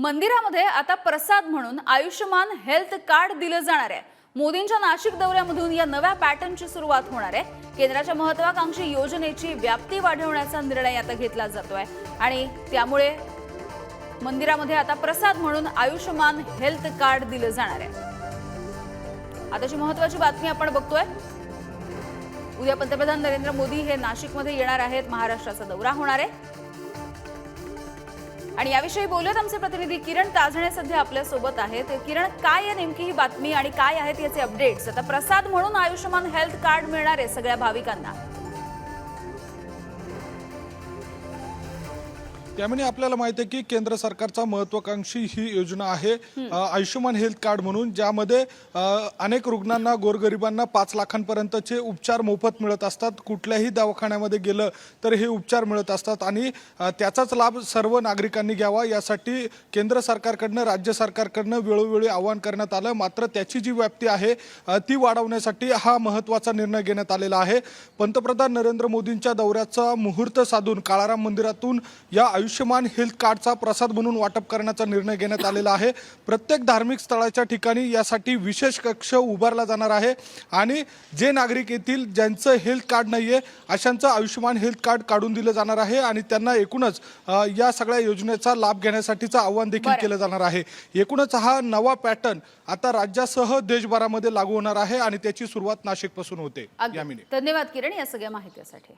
मंदिरामध्ये आता प्रसाद म्हणून आयुष्यमान हेल्थ कार्ड दिलं जाणार आहे. मोदींच्या नाशिक दौऱ्यामधून या नव्या पॅटर्नची सुरुवात होणार आहे. केंद्राच्या महत्वाकांक्षी योजनेची व्याप्ती वाढवण्याचा निर्णय आता घेतला जातोय. आणि त्यामुळे मंदिरामध्ये आता प्रसाद म्हणून आयुष्यमान हेल्थ कार्ड दिलं जाणार आहे. आताची महत्वाची बातमी आपण बघतोय. उद्या पंतप्रधान नरेंद्र मोदी हे नाशिकमध्ये येणार आहेत. महाराष्ट्राचा दौरा होणार आहे. आणि याविषयी बोलत आमचे प्रतिनिधी किरण ताजणे सध्या आपल्यासोबत आहेत. किरण काय आहे नेमकी ही बातमी आणि काय आहेत याचे अपडेट्स आता प्रसाद म्हणून आयुष्यमान हेल्थ कार्ड मिळणार आहे सगळ्या भाविकांना. त्यामुळे आपल्याला माहिती आहे की केंद्र सरकारचा महत्वाकांक्षी ही योजना आहे. आयुष्यमान हेल्थ कार्ड म्हणून ज्यामध्ये अनेक रुग्णांना गोरगरिबांना पाच लाखांपर्यंतचे उपचार मोफत मिळत असतात. कुठल्याही दवाखान्यामध्ये गेलं तर हे उपचार मिळत असतात आणि त्याचाच लाभ सर्व नागरिकांनी घ्यावा. यासाठी केंद्र सरकारकडनं राज्य सरकारकडनं वेळोवेळी आवाहन करण्यात आलं. मात्र त्याची जी व्याप्ती आहे ती वाढवण्यासाठी हा महत्त्वाचा निर्णय घेण्यात आलेला आहे. पंतप्रधान नरेंद्र मोदींच्या दौऱ्याचा मुहूर्त साधून काळाराम मंदिरातून या आयुष्यमान हेल्थ कार्डचा प्रसाद म्हणून वाटप करण्याचा निर्णय घेण्यात आलेला आहे. प्रत्येक धार्मिक स्थळाच्या ठिकाणी यासाठी विशेष कक्ष उभारला जाणार आहे. आणि जे नागरिक येतील ज्यांचं हेल्थ कार्ड नाहीये अशांचं आयुष्यमान हेल्थ कार्ड काढून दिलं जाणार आहे आणि त्यांना एकूणच या सगळ्या योजनेचा लाभ घेण्यासाठीचं आव्हान देखील. केलं जाणार आहे. एकूणच हा नवा पॅटर्न आता राज्यासह देशभरामध्ये लागू होणार आहे आणि त्याची सुरुवात नाशिकपासून होते. धन्यवाद किरण या सगळ्या माहितीसाठी.